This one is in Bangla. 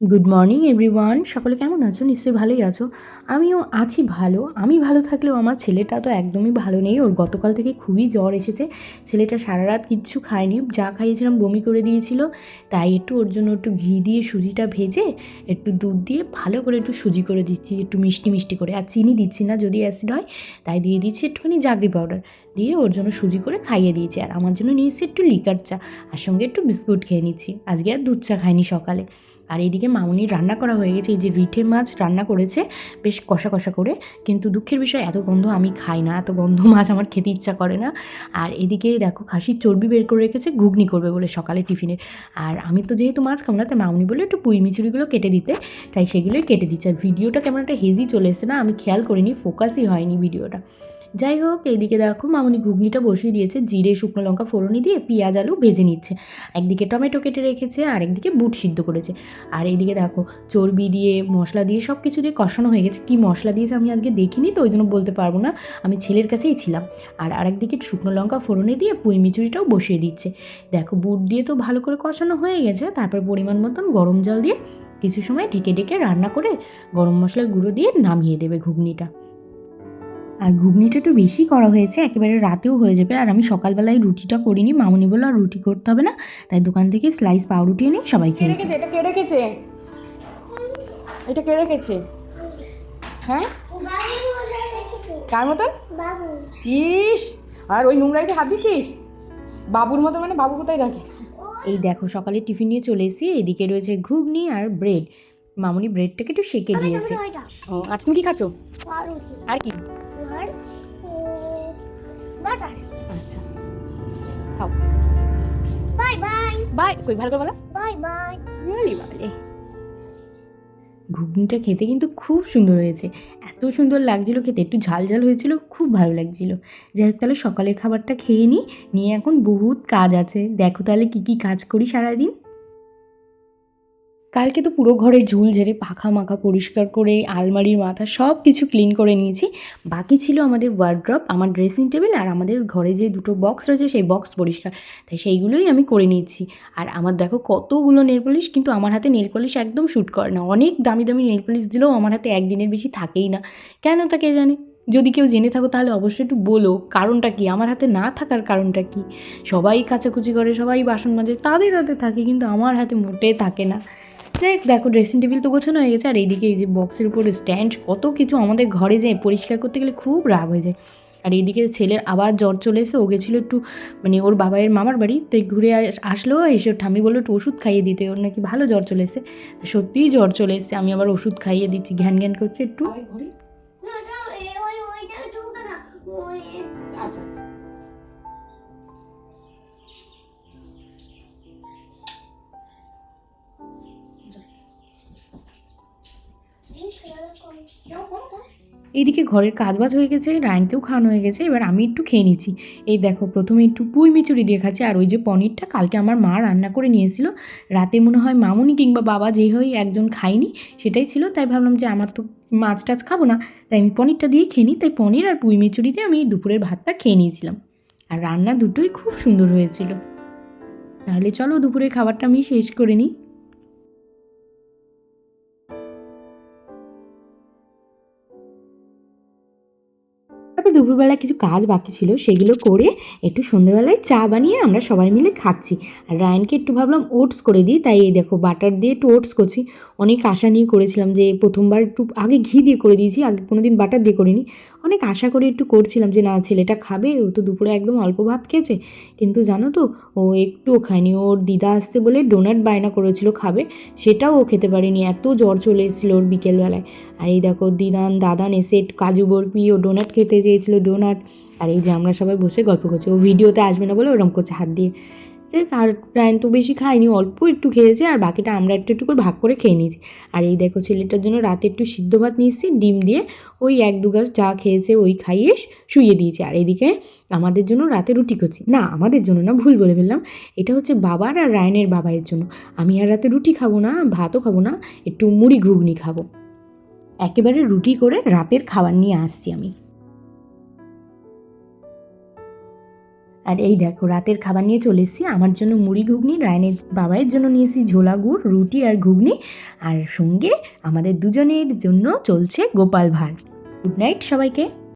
গুড মর্নিং এভরিওয়ান সকলে কেমন আছো? নিশ্চয়ই ভালোই আছো। আমিও আছি ভালো। আমি ভালো থাকলেও আমার ছেলেটা তো একদমই ভালো নেই। ওর গতকাল থেকে খুবই জ্বর এসেছে। ছেলেটা সারা রাত কিচ্ছু খায়নি। যা খাইয়েছিলাম বমি করে দিয়েছিল। তাই একটু ওর জন্য একটু ঘি দিয়ে সুজিটা ভেজে একটু দুধ দিয়ে ভালো করে একটু সুজি করে দিচ্ছি। একটু মিষ্টি মিষ্টি করে। আর চিনি দিচ্ছি না, যদি অ্যাসিড হয়, তাই দিয়ে দিচ্ছি একটুখানি জাগরি পাউডার। দিয়ে ওর জন্য সুজি করে খাইয়ে দিয়েছি। আর আমার জন্য নিয়েছি একটু লিকার চা, আর সঙ্গে একটু বিস্কুট খেয়ে নিচ্ছি। আজকে আর দুধ চা খাইনি সকালে। আর এইদিকে মামুনির রান্না করা হয়ে গেছে। এই যে রিঠে মাছ রান্না করেছে, বেশ কষা কষা করে। কিন্তু দুঃখের বিষয়, এত গন্ধ আমি খাই না। এত গন্ধ মাছ আমার খেতে ইচ্ছা করে না। আর এদিকে দেখো, খাসির চর্বি বের করে রেখেছে, ঘুগনি করবে বলে সকালে টিফিনে। আর আমি তো যেহেতু মাছ খাব না, তাই মামুনি বলে একটু পুঁই মিচুরিগুলো কেটে দিতে। তাই সেগুলোই কেটে দিচ্ছে। আর ভিডিওটা কেমন একটা হেজি চলে এসেছে না? আমি খেয়াল করিনি ফোকাসই হয়নি ভিডিওটা। যাই হোক এইদিকে দেখো মামুনি ঘুগনিটা বসিয়ে দিয়েছে, জিরে, শুকনো লঙ্কা, ফোড়নি দিয়ে পেঁয়াজ, আলু ভেজে নিচ্ছে। একদিকে টমেটো কেটে রেখেছে, আর একদিকে বুট সিদ্ধ করেছে। আর এইদিকে দেখো, চর্বি দিয়ে, মশলা দিয়ে সব কিছু দিয়ে কষানো হয়ে গেছে। কী মশলা দিয়েছে আমি আজকে দেখিনি, তো ওই জন্য বলতে পারব না। আমি ছেলের কাছেই ছিলাম। আর আরেকদিকে শুকনো লঙ্কা, ফোড়নে দিয়ে পুঁই মিচুরিটাও বসিয়ে দিচ্ছে। দেখো, বুট দিয়ে তো ভালো করে কষানো হয়ে গেছে, তারপর পরিমাণ মতন গরম জল দিয়ে কিছু সময় ঢেকে ঢেকে রান্না করে গরম মশলার গুঁড়ো দিয়ে নামিয়ে দেবে ঘুগনিটা। আর ঘুগনিটা একটু বেশি করা হয়েছে একেবারে রাতেও হয়ে যাবে। আর আমি সকালবেলায় রুটিটা করিনি মামনি বলল আর রুটি করতে হবে না তাই দোকান থেকে স্লাইস পাউরুটি এনে সবাই খেয়েছে। রেখেছে? এটা কে রেখেছে? এটা কে রেখেছে? হ্যাঁ? কার মতন? ইস! আর ওই নোংরাইতে হাত দিচ্ছিস? বাবুর মতো মানে বাবু কোথায় রাখে এই দেখো সকালে টিফিন নিয়ে চলে এসেছি এদিকে রয়েছে ঘুগনি আর ব্রেড মামনি ব্রেডটাকে একটু সেকে দিয়েছে। ও আজ তুমি কি খাচ্ছ? আর কি? আচ্ছা। খাও। Bye bye. বাই। কই ভালো করে বলো। Bye bye. রিয়েলি বলে ঘুগনিটা খেতে কিন্তু খুব সুন্দর হয়েছে। এত সুন্দর লাগছিল খেতে। একটু ঝাল ঝাল হয়েছিল খুব ভালো লাগছিল। যাই হোক তাহলে সকালের খাবারটা খেয়ে নিই নিয়ে এখন বহুত কাজ আছে। দেখো তাহলে কী কী কাজ করি সারাদিন। কালকে তো পুরো ঘরে ঝুল ঝেড়ে পাখা মাখা পরিষ্কার করে, আলমারির মাথা সব কিছু ক্লিন করে নিয়েছি। বাকি ছিল আমাদের ওয়ার্ড্রপ আমার ড্রেসিং টেবিল আর আমাদের ঘরে যে দুটো বক্স রয়েছে সেই বক্স পরিষ্কার। তাই সেইগুলোই আমি করে নিয়েছি। আর আমার দেখো কতগুলো নেল পলিশ কিন্তু আমার হাতে নেল পলিশ একদম শ্যুট করে না। অনেক দামি দামি নেল পলিশ দিলেও আমার হাতে একদিনের বেশি থাকেই না। কেন তা কে জানে? যদি কেউ জেনে থাকো তাহলে অবশ্যই একটু বলো, কারণটা কি? আমার হাতে না থাকার কারণটা কি? সবাই কাচাকুচি করে, সবাই বাসন মাজে, তাদের হাতে থাকে কিন্তু আমার হাতে মোটে থাকে না। যাই দেখো ড্রেসিং টেবিল তো গোছানো হয়ে গেছে, আর এইদিকে এই যে বক্সের উপর স্ট্যান্ড কত কিছু আমাদের ঘরে যায়, পরিষ্কার করতে গেলে খুব রাগ হয়ে যায়। আর এইদিকে ছেলের আবার জ্বর চলে এসে ও গেছিল একটু মানে ওর বাবাইয়ের মামার বাড়ি, তো ঘুরে আস- আসলো, এসে ঠামি বলল একটু ওষুধ খাইয়ে দিতে, ওর নাকি ভালো জ্বর চলে এসে সত্যিই জ্বর চলে এসে আমি আবার ওষুধ খাইয়ে দিচ্ছি, ঘ্যান ঘ্যান করছে একটু। এইদিকে ঘরের কাজবাজ হয়ে গেছে, রায়নকেও খাওয়ানো হয়ে গেছে, এবার আমি একটু খেয়ে নিচ্ছি। এই দেখো, প্রথমে একটু পুঁই মিচুরি দিয়ে খাচ্ছি, আর ওই যে পনিরটা কালকে আমার মা রান্না করে নিয়েছিল। রাতে মনে হয় মামুনি কিংবা বাবা যে হয় একজন খাইনি সেটাই ছিল, তাই ভাবলাম যে আমার তো মাছ টাছ খাব না, তাই আমি পনিরটা দিয়ে খেয়ে তাই পনির আর পুঁই মিচুরি দিয়ে আমি দুপুরের ভাতটা খেয়ে নিয়েছিলাম। আর রান্না দুটোই খুব সুন্দর হয়েছিল। তাহলে চলো দুপুরের খাবারটা আমি শেষ করে নিই। তারপর দুপুরবেলা কিছু কাজ বাকি ছিল, সেগুলো করে একটু সন্ধেবেলায় চা বানিয়ে আমরা সবাই মিলে খাচ্ছি। আর রায়নকে একটু ভাবলাম ওটস করে দিই, তাই এই দেখো বাটার দিয়ে একটু ওটস করছি। অনেক আশা নিয়ে করেছিলাম যে প্রথমবার একটু আগে ঘি দিয়ে করে দিয়েছি, আগে কোনো দিন বাটার দিয়ে করিনি। অনেক আশা করে একটু করছিলাম যে, না, ছেলেটা খাবে, ও তো দুপুরে একদম অল্প ভাত খেয়েছে। কিন্তু জানো তো, ও একটুও খায়নি। ওর দিদা আসছে বলে ডোনাট বায়না করেছিল খাবে, সেটাও ও খেতে পারেনি। এত জ্বর চলে এসেছিল ওর বিকেলবেলায়। আর এই দেখো, দিদান, দাদান এসে কাজু বরফি ও ডোনাট খেতে চেয়েছিল ডোনাট আর এই যে আমরা সবাই বসে গল্প করছি, ও ভিডিওতে আসবে না বলে ওরম করছে হাত দিয়ে। যে আর রায়ন তো বেশি খায়নি, অল্প একটু খেয়েছে আর বাকিটা আমরা একটু একটু করে ভাগ করে খেয়ে নিয়েছি। আর এই দেখো ছেলেটার জন্য রাতে একটু সিদ্ধ ভাত নিয়েছি, ডিম দিয়ে ওই এক দু গাছ যা খেয়েছে ওই খাইয়ে শুয়ে দিয়েছি। আর এদিকে আমাদের জন্য রাতে রুটি করছি। না, আমাদের জন্য না, ভুল বলে ফেললাম। এটা হচ্ছে বাবার আর রায়নের বাবাইয়ের জন্য। আমি আর রাতে রুটি খাব না, ভাতও খাব না, একটু মুড়ি ঘুগনি খাব। একেবারে রুটি করে রাতের খাবার নিয়ে আসছি আমি। আর এই দেখো, রাতের খাবার নিয়ে চলে এসেছি। আমার জন্য মুড়ি ঘুগনি, রায়নের বাবাইয়ের জন্য নিয়েছি ঝোলা গুড়, রুটি আর ঘুগনি। আর সঙ্গে আমাদের দুজনের জন্য চলছে গোপাল ভাঁড়। গুড নাইট সবাইকে।